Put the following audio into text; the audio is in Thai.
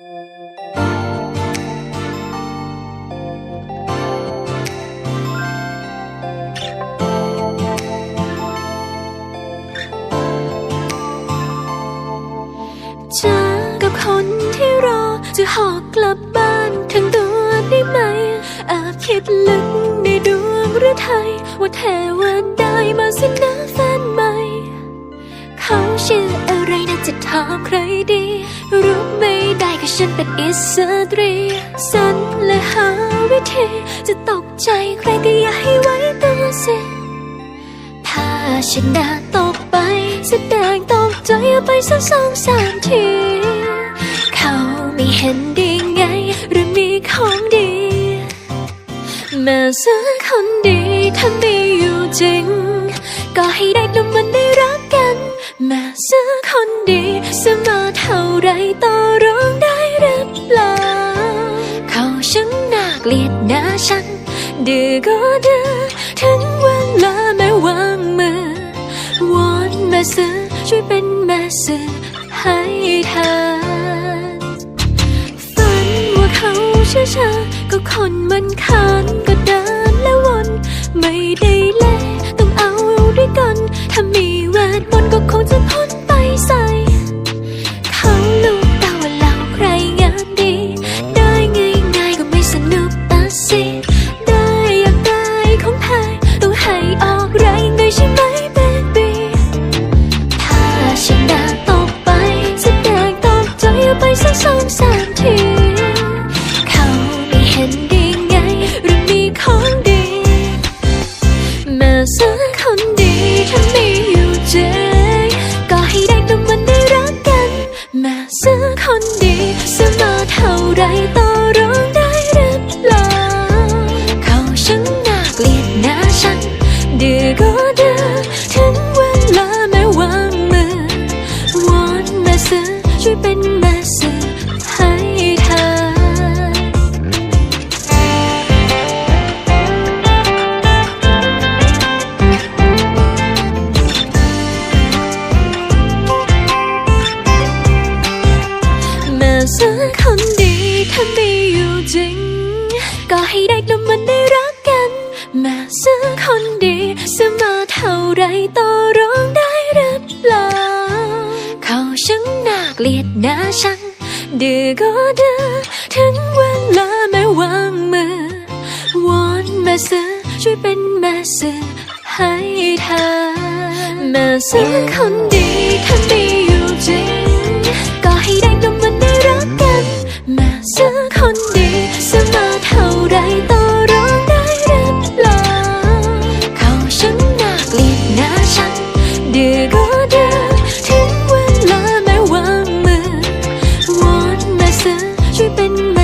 จอกับคนที่รอจะหอกกลับบ้านทั้งตัวได้ไหมแอบคิดลึกในดวงหรือไทย ว่าเทวันได้มาสินะแฟนใหม่ เขาชื่ออะไรนะจะถามใครดี รู้ไหม ฉันเป็นอิสตรีสันและหาวิธี จะตกใจใครก็อย่าให้ไว้ตัวสียถ้าฉันด่าตกไป แสดงตกใจเอาไปสักสองสามที เขาไม่เห็นดีไง หรือมีของดีแม่ซื้อคนดีถ้ามีอยู่จริง ก็ให้ได้นำมันได้รักกันแม่ซื้อคนดีเสมอเท่าไรต่อร ดื้อก็ดื้อถึงเวลาแม่วางมือวอนแม่ซื้อช่วยเป็นแม่ซื้อให้ทานฝันว่าเขาเชื่อชาก็คนมันคานก็เดินและวน ไม่ได้แลต้องเอาด้วยกันถ้ามี ดื้อก็ดื้อถึงเวลาแม่วางมือวอนแม่ซื้อช่วยเป็นแม่ซื้อให้เธอแม่ซื้อคนดีถ้ามีอยู่จริง ก็ให้ได้นำมันได้ ไรต่อรองได้หรือเปล่า เขาช่างน่าเกลียดน้าฉันดื้อก็ดื้อถึงเวลาแม่วางมือ วอนแม่ซื้อช่วยเป็นแม่ซื้อให้เธอแม่ซื้อคนดีถ้ามีอยู่จริง ก็ให้ได้นำมันได้รักกันแม่ซื้อคนดีเสมอเท่าไร ยด